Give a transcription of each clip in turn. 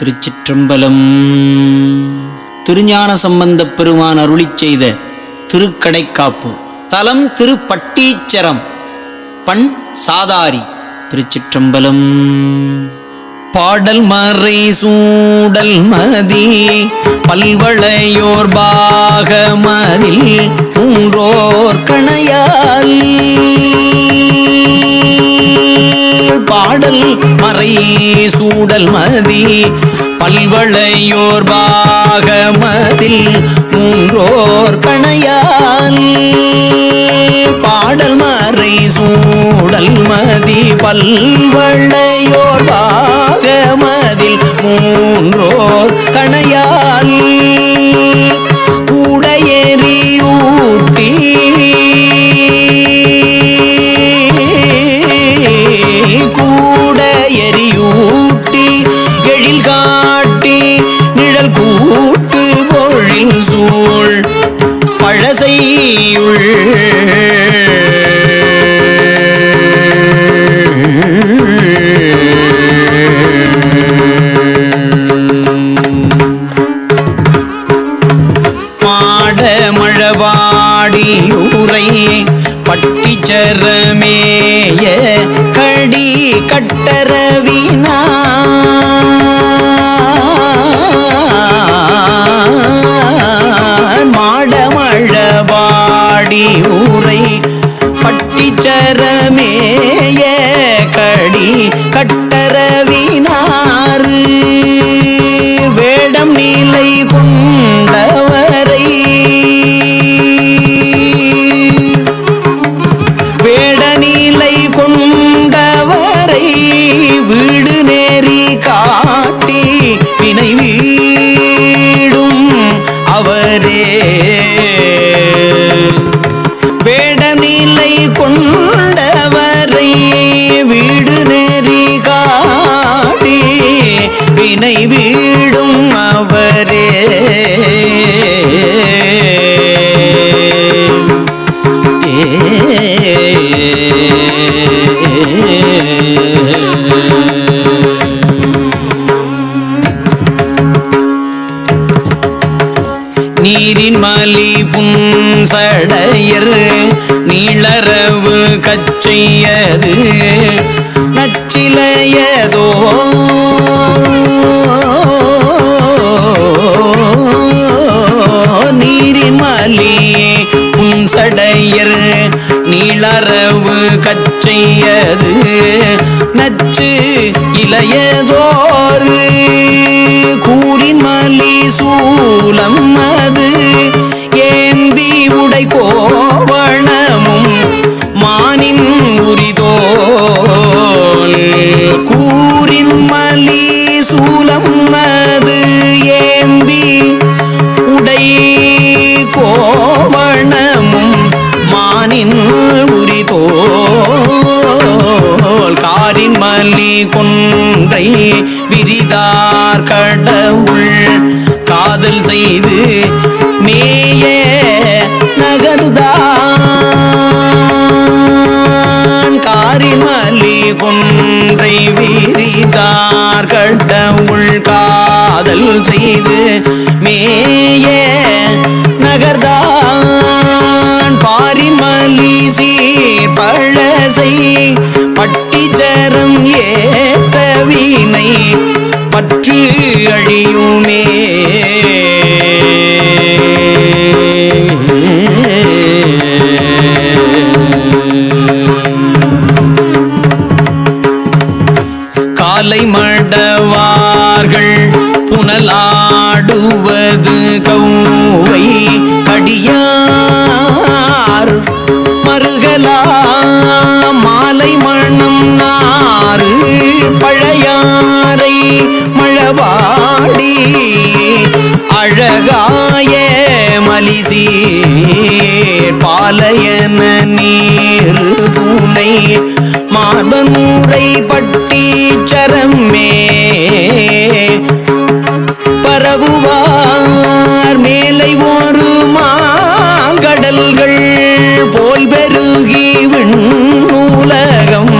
திருச்சிற்றம்பலம். திருஞான சம்பந்தப் பெருமான் அருளிச் செய்த திருக்கடைக்காப்பு. தலம் திருப்பட்டீச்சரம். பண் சாதாரி திருச்சிற்றம்பலம். பாடல் மறை சூடல் மதி பல்வளையோர் பாகமதில் மூன்றோர் கணையால். பாடல் மறை சூடல் மதி பல்வளையோர் பாகமதில் மூன்றோர் பணையால். பாடல் மறை சூடல் மதி பல்வளையோர் பாகமதில் மூன்றோர் கணையால். கரமேய கடி கட்டரவினா மாடமழவாடி ஊரை பட்டிச்சரமேய கடி கட்ட நீளரவு கச்சையது நச்சிலையதோ. நீரின் புன்சடையர் நீளரவு கச்சையது நச்சு இளையதோரு கூறிமலி சூலம் அது ஏந்தி உடை கோவண காதல் செய்து மேய நகர்தான் பாரிமலி சீர் பழசை பட்டிச்சரம் ஏத்த வீணை பற்று அழியுமே. காலை மடவார்கள் புனலாடுவது கௌவை கடியார். மருகலா மாலை மணம் நாறு பழையாரை மழவாடி. அழகாய மலிசி பாலையன நீரு பூனை மார்பனூரை பட்டி சரமே. பரவுவார். மேலை ஒரு மாங்கடல்கள் போல் பெருகி விண்ணூலகம்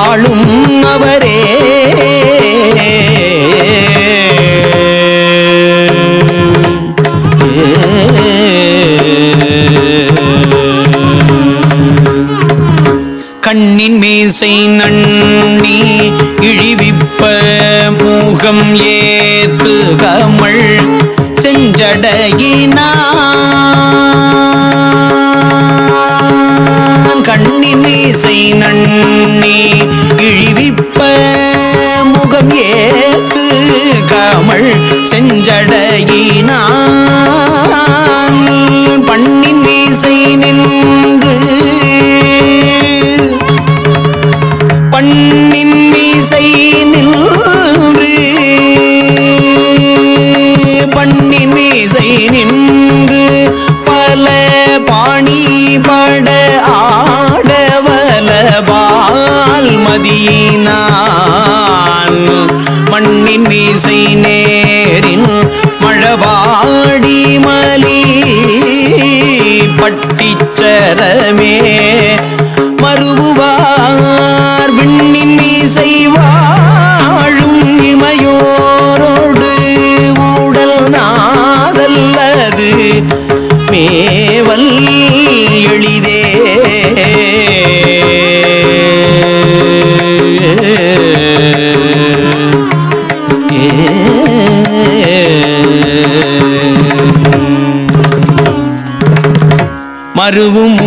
ஆளும் அவரே. கண்ணின் மேசை நன்னி இழிவிப்ப மூகம் ஏ கமள் செஞ்சடகினான். கண்ணின் மீசை நன்னி இழிவிப்ப முகம் ஏத்து கமல் செஞ்சடகினான். பண்ணின் மீசை நின்று பட்டிச்சரமே மறுவார் விண்ணின் மீசை வாழும் இமையோரோடு ஊடல் நாதல்லது. மேவல் எளிதே. மருவும்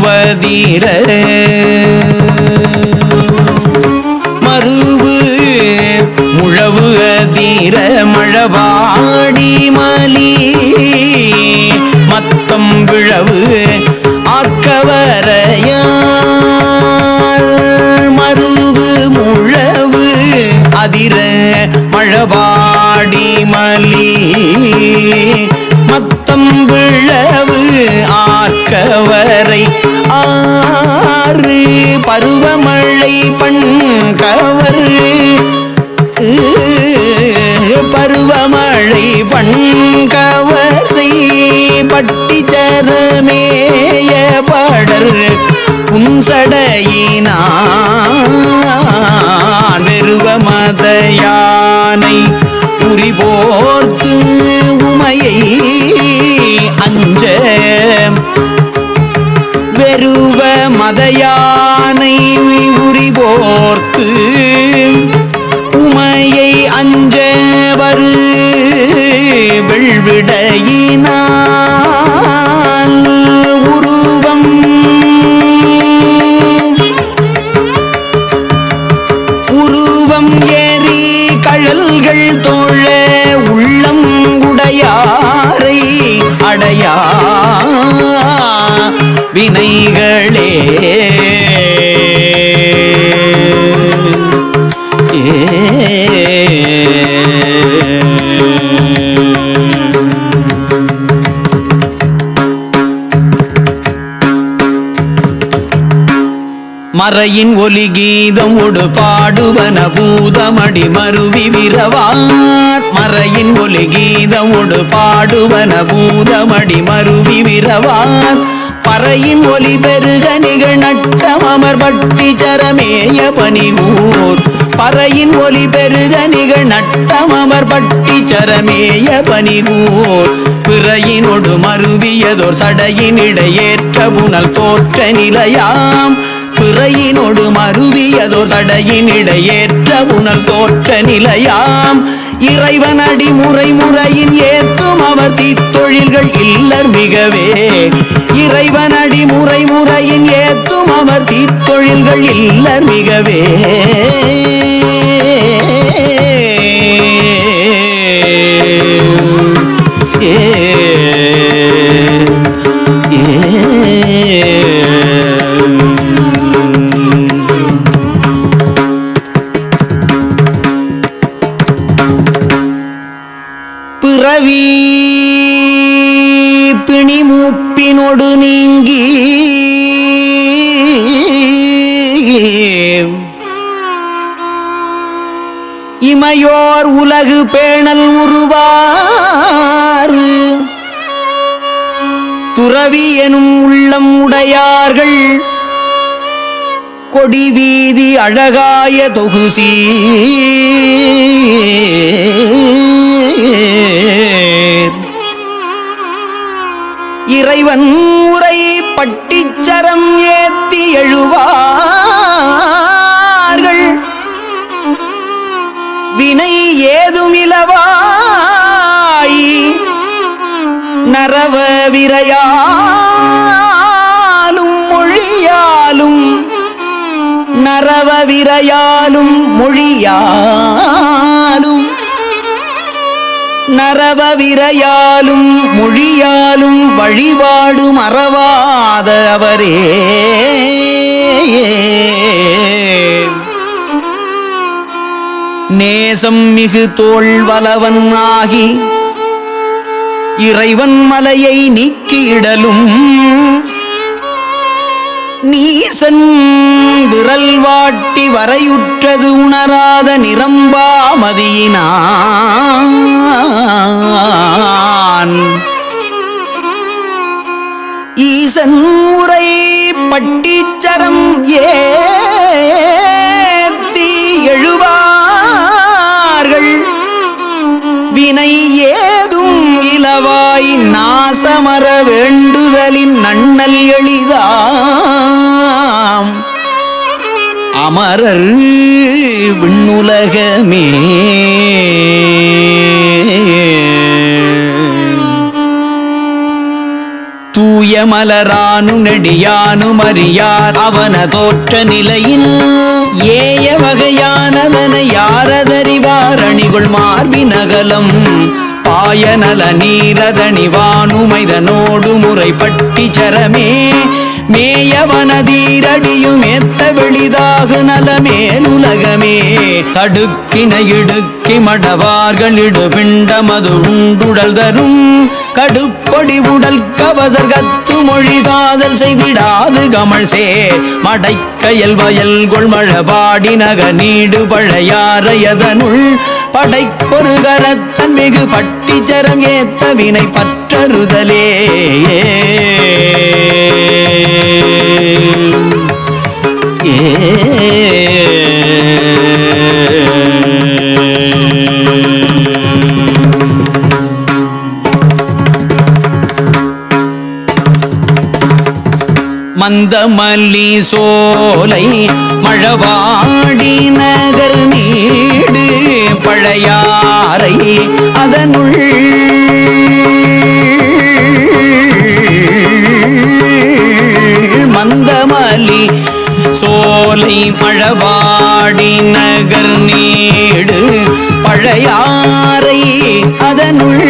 முழவதீர பண்கவர். பருவமழை பண்கவர். பட்டி சரமேய படர் புன்சடையினான் வெறுவ மத யானை புரிபோர்த்து உமையை அஞ்ச. வெறுவ மதையா அடையா வினைகளே. அறையின் ஒலி கீதம் ஒடு பாடுவன பூதமடி மருவி விரவார். மறையின் ஒலி கீதம் ஒடு பாடுவன பூதமடி மருவி விரவார். பறையின் ஒலி பெருக நிகழ் நட்டம் அமர் பட்டி சரமேய பணிவூர். பறையின் ஒலி பெருக நிகழ் நட்டம் அமர் பட்டி சரமேய பணிவூர். பிறையினொடு மருவியதோர் சடையின் இடையேற்ற புனல் தோற்ற நிலையாம். பிறையினோடு மருவியதோர் தடையின் இடையேற்ற உணல் தோற்ற நிலையாம். இறைவன் அடி முறை முறையின் ஏத்தும் அவர் தீத்தொழில்கள் இல்லர் மிகவே. இறைவன் அடி முறை முறையின் ஏத்தும் அவர் தீத்தொழில்கள் இல்லர் மிகவே. பிறவி பிணிமூப்பினொடு நீங்கி இமையோர் உலகு பேணல் உருவாறு. துறவி எனும் உள்ளம் உடையார்கள். கொடி வீதி அழகாய தொகுசீ இறைவன் உரை பட்டிச்சரம் ஏத்தி எழுவார்கள். வினை ஏதுமிலவாய் நரவ விரையாலும் மொழியாலும் நரவ விரையாலும் மொழியாலும் நரவ விரையாலும் மொழியாலும் வழிபாடு மறவாத அவரே. நேசம் மிகு தோல் வலவன் ஆகி இறைவன் மலையை நீக்கியிடலும் நீசன் விரல் வாட்டி வரையுற்றது உணராத நிரம்பாமதியினான். ஈசன் உரை பட்டிச்சரம் ஏத்தி எழுவார்கள். வினை ஏதும் இலவாய் நாசமர வேண்டுதலின் நன்னல் எளிதா அமரர் விண்ணுலகமே. தூய மலரானும் நெடியானும் அறியார் அவன தோற்ற நிலையில் ஏய வகையானதனை யாரதறிவார்? அணிகுள் மார்பினகலம் பாயநல நீரதணிவானுமைதனோடு முறைப்பட்டி சரமே. மேயவனதீரடியும் ஏத்த வெளிதாக நலமேலுலகமே. தடுக்கின இடுக்கி மடவார்கள் இடுபிண்டமது உண்டுடல் தரும். கடுப்படி உடல் கவசர் கத்து மொழி காதல் செய்திடாது கமல் சே மடைக்கயல் வயல் கொள்மழபாடி நக நீடு பழையாரையதனுள் படைப்பொரு கரத்தன் மிகு பட்டிச்சரம் ஏத்த வினை பற்றறுதலே அந்த மல்லி சோலை மழவாடி நகர் நீடு பழையாறை அதனுள். மந்தமலி சோலை மழவாடி நகர் நீடு பழையாறை அதனுள்.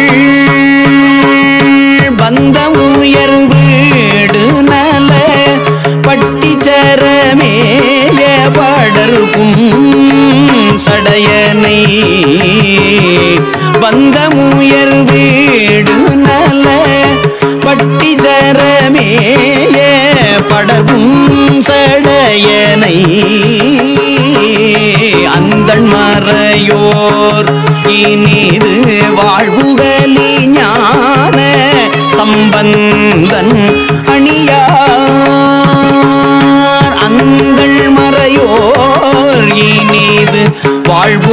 படர்கும் சடையனை. வந்த முயர் வீடு நல பட்டி ஜரமேய படர்கும் சடையனை. அந்தண் மறையோர் இனிது வாழ்வுகளி ஞான சம்பந்தன்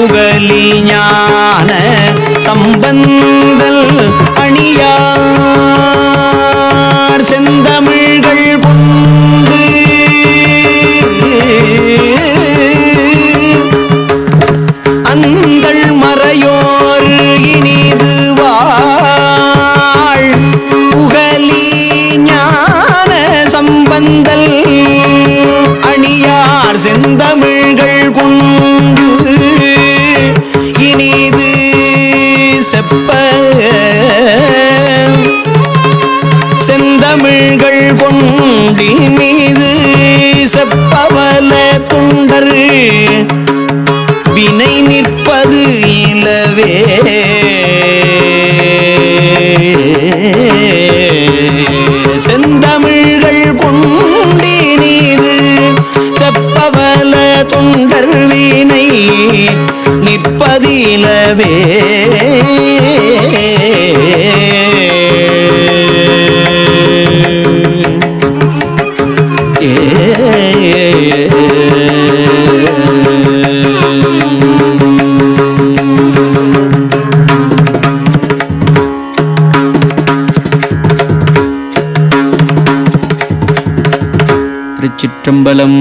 முகலி ஞான சம்பந்த நிற்பதிலவே திருச்சிற்றம்பலம்